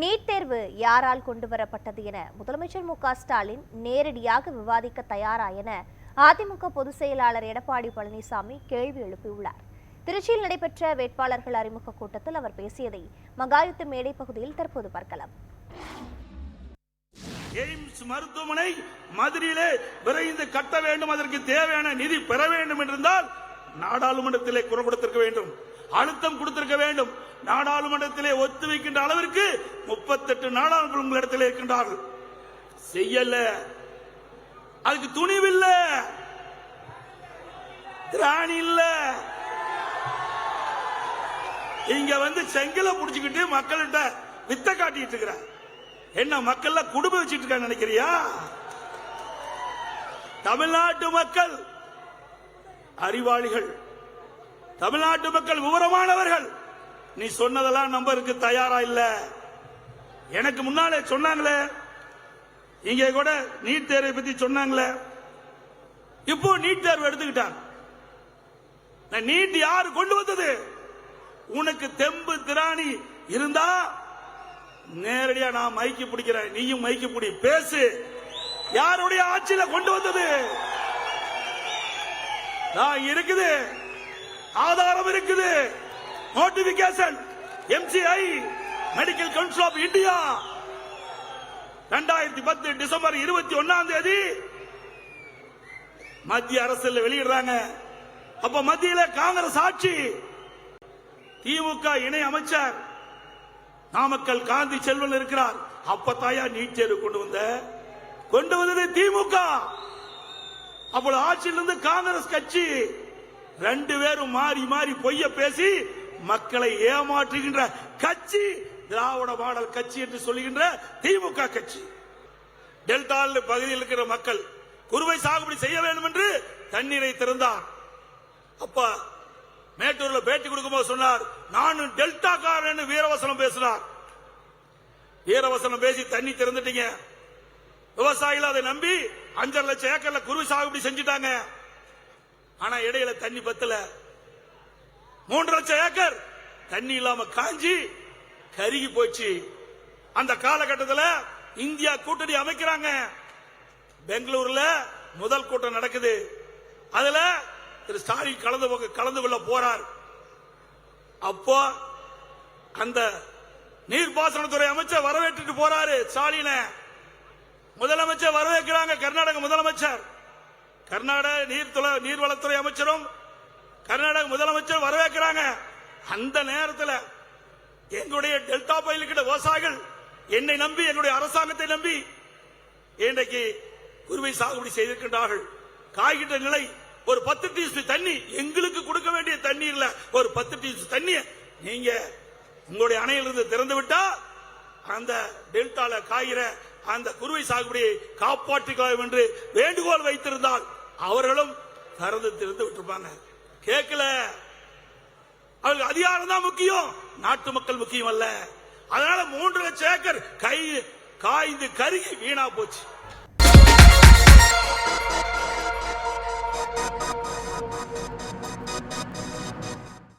NEET தேர்வு யாரால் கொண்டு வரப்பட்டது என முதலமைச்சர் மு க ஸ்டாலின் நேரடியாக விவாதிக்க தயாரா என அதிமுக பொதுச் செயலாளர் எடப்பாடி பழனிசாமி கேள்வி எழுப்பியுள்ளார். திருச்சியில் நடைபெற்ற வேட்பாளர்கள் அறிமுக கூட்டத்தில் அவர் பேசியதை மகாயுத்த மேடை பகுதியில் தற்போது பார்க்கலாம். எய்ம்ஸ் மருத்துவமனை மதுரையிலே விரைந்து கட்ட வேண்டும் அதற்கு தேவையான நிதி பெற வேண்டும் என்றிருந்தால் நாடாளுமன்றத்திலே குரல் கொடுத்திருக்க வேண்டும். அழுத்தம் கொடுத்திருக்க வேண்டும். நாடாளுமன்றத்திலே ஒத்து வைக்கின்ற அளவிற்கு முப்பத்தெட்டு நாடாளுமன்ற உங்களிடத்திலே இருக்கின்றார்கள். செய்யல. அதுக்கு துணிவில்ல. திராணி இல்ல. இங்க வந்து செங்கலை புடிச்சுக்கிட்டு மக்கள்கிட்ட வித்த காட்டிட்டு இருக்கிறார் என்ன மக்கள் குடும்பம் வச்சிட்டு இருக்காங்க நினைக்கிறியா? தமிழ்நாட்டு மக்கள் அறிவாளிகள் தமிழ்நாட்டு மக்கள் விவரமானவர்கள். நீ சொன்னதெல்லாம் நம்பருக்கு தயாரா இல்ல? எனக்கு முன்னாலே சொன்னாங்களே. இங்க கூட நீட் தேர்வை பத்தி சொன்னாங்களே. இப்போ நீட் தேர்வு எடுத்துக்கிட்டாங்க. நீட் யாரு கொண்டு வந்தது? உனக்கு தெம்பு திராணி இருந்தா நேரடியா நான் மைக்கு பிடிக்கிறேன். நீயும் மைக்கு பிடி பேசு. யாருடைய ஆட்சியில கொண்டு வந்தது? நான் இருக்குது. ஆதாரம் இருக்குது. Notification MCI medical council of India ரெண்டாயிரத்தி பத்து டிசம்பர் இருபத்தி ஒன்னாம் தேதி மத்திய அரசு வெளியிடுறாங்க. அப்ப மத்தியில காங்கிரஸ் ஆட்சி. திமுக இணை அமைச்சர் நாமக்கல் காந்தி செல்வன் இருக்கிறார். அப்பத்தாயா நீட் தேர்வு கொண்டு வந்த கொண்டு வந்தது திமுக. அப்போ ஆட்சியிலிருந்து காங்கிரஸ் கட்சி ரெண்டு பேரும் மாறி மாறி பொய்ய பேசி மக்களை ஏமாற்றுகின்ற கட்சி திராவிட மாடல் கட்சி என்று சொல்லுகின்ற திமுக கட்சி. டெல்டா பகுதியில் இருக்கிற மக்கள் குறுவை சாகுபடி செய்ய வேண்டும் என்று தண்ணீரை திறந்தார். அப்ப மேட்டூர்ல பேட்டி கொடுக்கும்போது சொன்னார் நானும் டெல்டா காரன் வீரவசனம் பேசினார். வீரவசனம் பேசி தண்ணி திறந்துட்டீங்க. விவசாயிகள் அதை நம்பி அஞ்சரை லட்சம் ஏக்கர்ல குருவி சாகுபடி செஞ்சுட்டாங்க. ஆனா இடையில தண்ணி பத்தல. மூன்று லட்சம் ஏக்கர் தண்ணி இல்லாம காஞ்சி கருகி போச்சு. அந்த காலகட்டத்தில் இந்தியா கூட்டணி அமைக்கிறாங்க. பெங்களூர்ல முதல் கூட்டம் நடக்குது. அதுல திரு ஸ்டாலின் கலந்து கலந்து கொள்ள போறார். அப்போ அந்த நீர்ப்பாசனத்துறை அமைச்சர் வரவேற்றுட்டு போறாரு ஸ்டாலினை. முதலமைச்சர் வரவேற்கிறாங்க கர்நாடக முதலமைச்சர். கர்நாடக நீர்த்துறை நீர்வளத்துறை அமைச்சரும் கர்நாடக முதலமைச்சர் வரவேற்கிறாங்க. அந்த நேரத்தில் எங்களுடைய டெல்டா பயில் கிட்ட விவசாயிகள் என்னை நம்பி என்னுடைய அரசாங்கத்தை நம்பி இன்றைக்கு குருவை சாகுபடி செய்திருக்கின்றார்கள். காய்கிட்ட நிலை ஒரு பத்து டீஸ்பி தண்ணி எங்களுக்கு கொடுக்க வேண்டிய தண்ணீர்ல ஒரு பத்து டீஸ்பி தண்ணி நீங்க உங்களுடைய அணையிலிருந்து திறந்து விட்டா அந்த டெல்டால காய்கிற அந்த குருவை சாகுபடியை காப்பாற்றிக்கலாம் என்று வேண்டுகோள் வைத்திருந்தால் அவர்களும் திறந்து திறந்து விட்டுருப்பாங்க. கேட்கல. அவர்கள் அதிகாரம் தான் முக்கியம். நாட்டு மக்கள் முக்கியம் அல்ல. அதனால மூன்று லட்சம் ஏக்கர் கை காய்ந்து கருகி வீணா போச்சு.